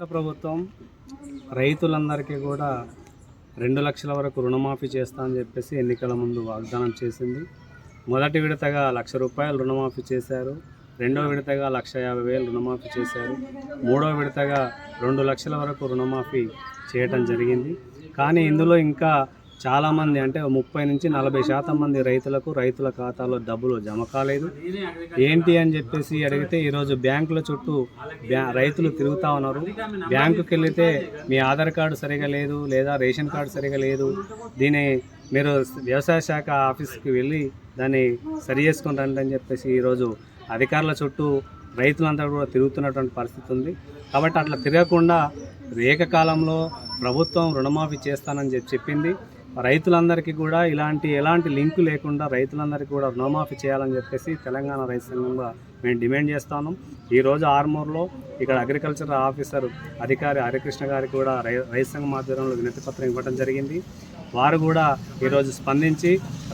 రాష్ట్ర ప్రభుత్వం రైతులందరికీ కూడా రెండు లక్షల వరకు రుణమాఫీ చేస్తా అని చెప్పేసి ఎన్నికల ముందు వాగ్దానం చేసింది. మొదటి విడతగా లక్ష రూపాయలు రుణమాఫీ చేశారు. రెండో విడతగా లక్ష యాభై వేలు రుణమాఫీ చేశారు. మూడో విడతగా రెండు లక్షల వరకు రుణమాఫీ చేయటం జరిగింది. కానీ ఇందులో ఇంకా చాలామంది అంటే ముప్పై నుంచి నలభై శాతం మంది రైతులకు రైతుల ఖాతాలో డబ్బులు జమ కాలేదు. ఏంటి అని చెప్పేసి అడిగితే ఈరోజు బ్యాంకుల చుట్టూ రైతులు తిరుగుతూ ఉన్నారు. బ్యాంకుకి వెళితే మీ ఆధార్ కార్డు సరిగా లేదు లేదా రేషన్ కార్డు సరిగా లేదు. దీని మీరు వ్యవసాయ శాఖ ఆఫీస్కి వెళ్ళి దాన్ని సరి చేసుకుని రండి అని చెప్పేసి ఈరోజు అధికారుల చుట్టూ రైతులంతా కూడా తిరుగుతున్నటువంటి పరిస్థితి ఉంది. కాబట్టి అట్లా తిరగకుండా ఏకకాలంలో ప్రభుత్వం రుణమాఫీ చేస్తానని చెప్పి చెప్పింది. రైతులందరికీ కూడా ఇలాంటి ఎలాంటి లింకు లేకుండా రైతులందరికీ కూడా రుణమాఫీ చేయాలని చెప్పేసి తెలంగాణ రైతు సంఘంగా మేము డిమాండ్ చేస్తాను. ఈరోజు ఆర్మూర్లో ఇక్కడ అగ్రికల్చర్ ఆఫీసర్ అధికారి హరికృష్ణ గారికి కూడా రై రైతు సంఘం ఆధ్వర్యంలో వినతి పత్రం ఇవ్వడం జరిగింది. వారు కూడా ఈరోజు స్పందించి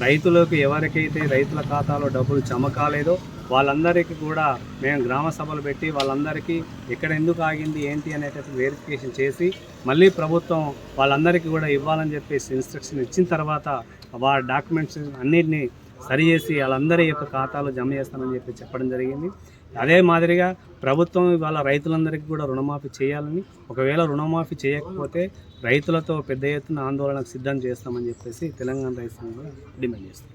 రైతులకు ఎవరికైతే రైతుల ఖాతాలో డబ్బులు జమ కాలేదో వాళ్ళందరికీ కూడా మేము గ్రామ సభలు పెట్టి వాళ్ళందరికీ ఎక్కడ ఎందుకు ఆగింది ఏంటి అనేటటువంటి వెరిఫికేషన్ చేసి మళ్ళీ ప్రభుత్వం వాళ్ళందరికీ కూడా ఇవ్వాలని చెప్పేసి ఇన్స్ట్రక్షన్ ఇచ్చిన తర్వాత వారి డాక్యుమెంట్స్ అన్నిటినీ సరి చేసి వాళ్ళందరి యొక్క ఖాతాలో జమ చేస్తానని చెప్పి చెప్పడం జరిగింది. అదే మాదిరిగా ప్రభుత్వం ఇవాళ రైతులందరికీ కూడా రుణమాఫీ చేయాలని ఒకవేళ రుణమాఫీ చేయకపోతే రైతులతో పెద్ద ఎత్తున ఆందోళనకు సిద్ధం చేస్తామని చెప్పేసి తెలంగాణ రైతు సంఘం డిమాండ్ చేస్తాం